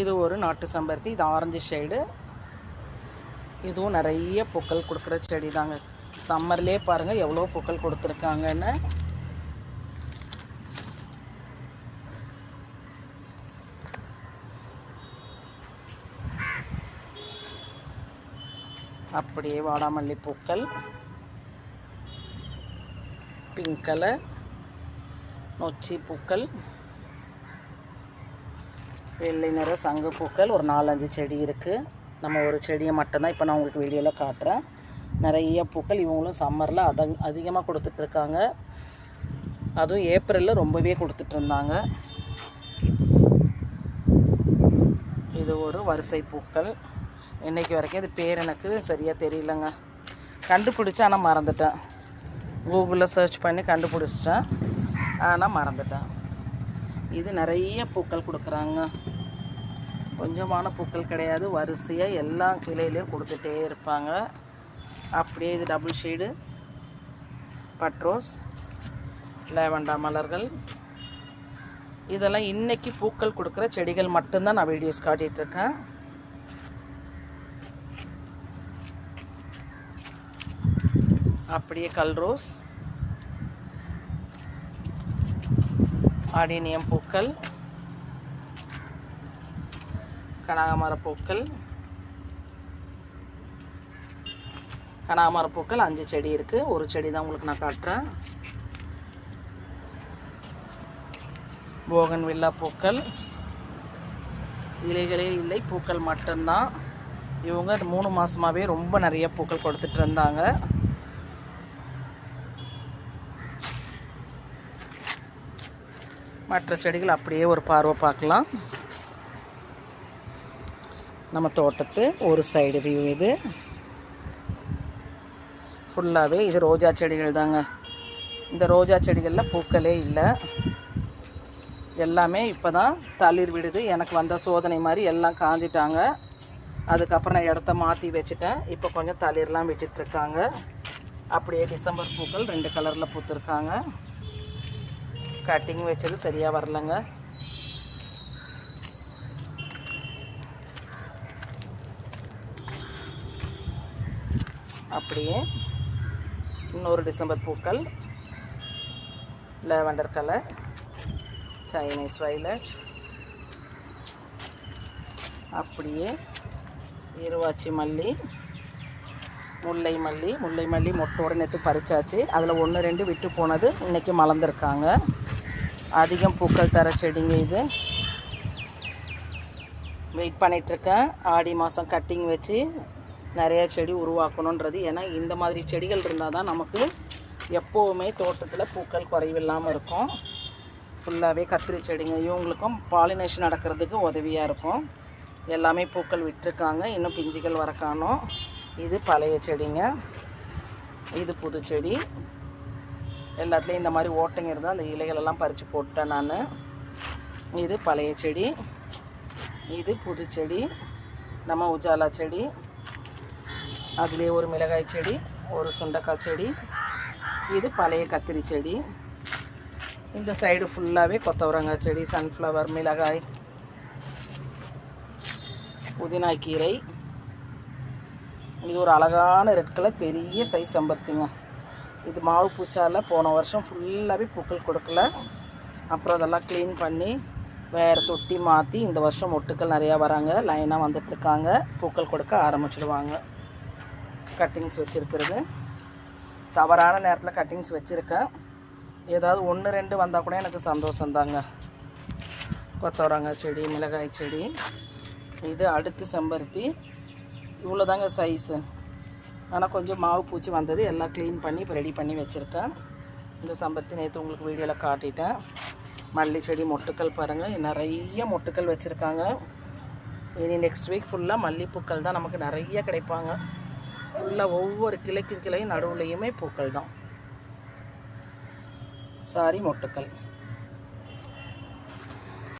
இது ஒரு நாட்டு செம்பருத்தி இது ஆரஞ்சு ஷேடு இதுவும் நிறைய பூக்கள் கொடுக்குற செடி தாங்க. சம்மர்லேயே பாருங்கள் எவ்வளோ பூக்கள் கொடுத்துருக்காங்கன்னு. அப்படியே வாடாமல்லி பூக்கள். பிங்க் கலர் நொச்சி பூக்கள். வெள்ளை நிற சங்கு பூக்கள் ஒரு நாலஞ்சு செடி இருக்குது நம்ம ஒரு செடியை மட்டும்தான் இப்போ நான் உங்களுக்கு வீடியோவில் காட்டுறேன். நிறைய பூக்கள் இவங்களும் சம்மரில் அத அதிகமாக கொடுத்துட்ருக்காங்க. அதுவும் ஏப்ரலில் ரொம்பவே கொடுத்துட்டு இருந்தாங்க இது ஒரு வரிசை பூக்கள். இன்றைக்கி வரைக்கும் இது பேர் எனக்கு சரியாக தெரியலங்க. கண்டுபிடிச்சி ஆனால் மறந்துட்டேன். கூகுளில் சர்ச் பண்ணி கண்டுபிடிச்சிட்டேன். ஆனால் மறந்துட்டேன். இது நிறைய பூக்கள் கொடுக்குறாங்க. கொஞ்சமான பூக்கள் கிடையாது. வரிசையாக எல்லா கிளையிலையும் கொடுத்துட்டே இருப்பாங்க. அப்படியே இது டபுள் ஷேடு பட்ரோஸ் லேவண்டா மலர்கள். இதெல்லாம் இன்றைக்கி பூக்கள் கொடுக்குற செடிகள் மட்டும்தான் நான் வீடியோஸ் காட்டிகிட்ருக்கேன் அப்படியே கல் ஆடினியம் பூக்கள் கனகாமர பூக்கள் கனகாமர பூக்கள் அஞ்சு செடி இருக்குது ஒரு செடி தான் உங்களுக்கு நான் காட்டுறேன். போகன் வில்லா பூக்கள். இலைகளே இல்லை பூக்கள் மட்டும்தான். இவங்க மூணு மாதமாகவே ரொம்ப நிறைய பூக்கள் கொடுத்துட்டு இருந்தாங்க. மற்ற செடிகள் அப்படியே ஒரு பார்வை பார்க்கலாம். நம்ம தோட்டத்து ஒரு சைடு வியூ இது. ஃபுல்லாகவே இது ரோஜா செடிகள் தாங்க. இந்த ரோஜா செடிகளில் பூக்களே இல்லை. எல்லாமே இப்போ தான் தளிர் விடுது. எனக்கு வந்த சோதனை மாதிரி எல்லாம் காஞ்சிட்டாங்க. அதுக்கப்புறம் நான் இடத்த மாற்றி வச்சுட்டேன். இப்போ கொஞ்சம் தளிர்லாம் விட்டுட்ருக்காங்க அப்படியே டிசம்பர் பூக்கள் ரெண்டு கலரில் பூத்துருக்காங்க. கட்டிங் வச்சது சரியாக வரலங்க. அப்படியே இன்னொரு டிசம்பர் பூக்கள் லெவண்டர் கலர் சைனீஸ் வைலட். அப்படியே இருவாச்சி மல்லி முல்லை மல்லி முல்லை மல்லி மொட்டோட நேற்று பறிச்சாச்சு. அதில் ஒன்று ரெண்டு விட்டு போனது இன்றைக்கி மலர்ந்துருக்காங்க. அதிகம் பூக்கள் தர செடிங்க இது. வெயிட் பண்ணிகிட்ருக்கேன் ஆடி மாதம் கட்டிங் வச்சு நிறைய செடி உருவாக்கணுன்றது. ஏன்னா இந்த மாதிரி செடிகள் இருந்தால் தான் நமக்கு எப்போவுமே தோட்டத்தில் பூக்கள் குறைவில்லாமல் இருக்கும். ஃபுல்லாகவே கத்திரி செடிங்க. இவங்களுக்கும் பாலினேஷன் நடக்கிறதுக்கு உதவியாக இருக்கும். எல்லாமே பூக்கள் விட்டுருக்காங்க. இன்னும் பிஞ்சுகள் வர இது பழைய செடிங்க. இது புது செடி. எல்லாத்துலேயும் இந்த மாதிரி ஓட்டைங்க இருந்தால் அந்த இலைகளெல்லாம் பறித்து போட்டேன் நான். இது பழைய செடி இது புது செடி நம்ம உஜாலா செடி அதுலேயே ஒரு மிளகாய் செடி ஒரு சுண்டக்காய் செடி இது பழைய கத்திரி செடி. இந்த சைடு ஃபுல்லாகவே கொத்தவரங்காய் செடி சன்ஃப்ளவர் மிளகாய் புதினா கீரை. இது ஒரு அழகான ரெட் கலர் பெரிய சைஸ் செம்பருத்திங்க. இது மாவு பூச்சால போன வருஷம் ஃபுல்லாகவே பூக்கள் கொடுக்கல. அப்புறம் அதெல்லாம் க்ளீன் பண்ணி வேறு தொட்டி மாற்றி இந்த வருஷம் மொட்டுக்கள் நிறையா வராங்க. லைனாக வந்துட்டுருக்காங்க பூக்கள் கொடுக்க ஆரம்பிச்சிடுவாங்க கட்டிங்ஸ் வச்சுருக்கிறது. தவறான நேரத்தில் கட்டிங்ஸ் வச்சுருக்கேன். ஏதாவது ஒன்று ரெண்டு வந்தால் கூட எனக்கு சந்தோஷந்தாங்க கொத்தவரங்காய் செடி மிளகாய் செடி. இது அடுக்கு செம்பருத்தி. இவ்வளோ தாங்க சைஸு ஆனால் கொஞ்சம் மாவு பூச்சி வந்தது. எல்லாம் க்ளீன் பண்ணி இப்போ ரெடி பண்ணி வச்சுருக்கேன். இந்த சம்பத்தி நேற்று உங்களுக்கு வீடியோவில் காட்டிட்டேன். மல்லி செடி மொட்டுக்கள் பாருங்கள் நிறைய மொட்டுக்கள் வச்சுருக்காங்க. இனி நெக்ஸ்ட் வீக் ஃபுல்லாக மல்லிப்பூக்கள் தான் நமக்கு நிறைய கிடைப்பாங்க. ஃபுல்லாக ஒவ்வொரு கிளைக்கு கிளையும் நடுவுலையுமே பூக்கள் தான். சாரி மொட்டுக்கள்.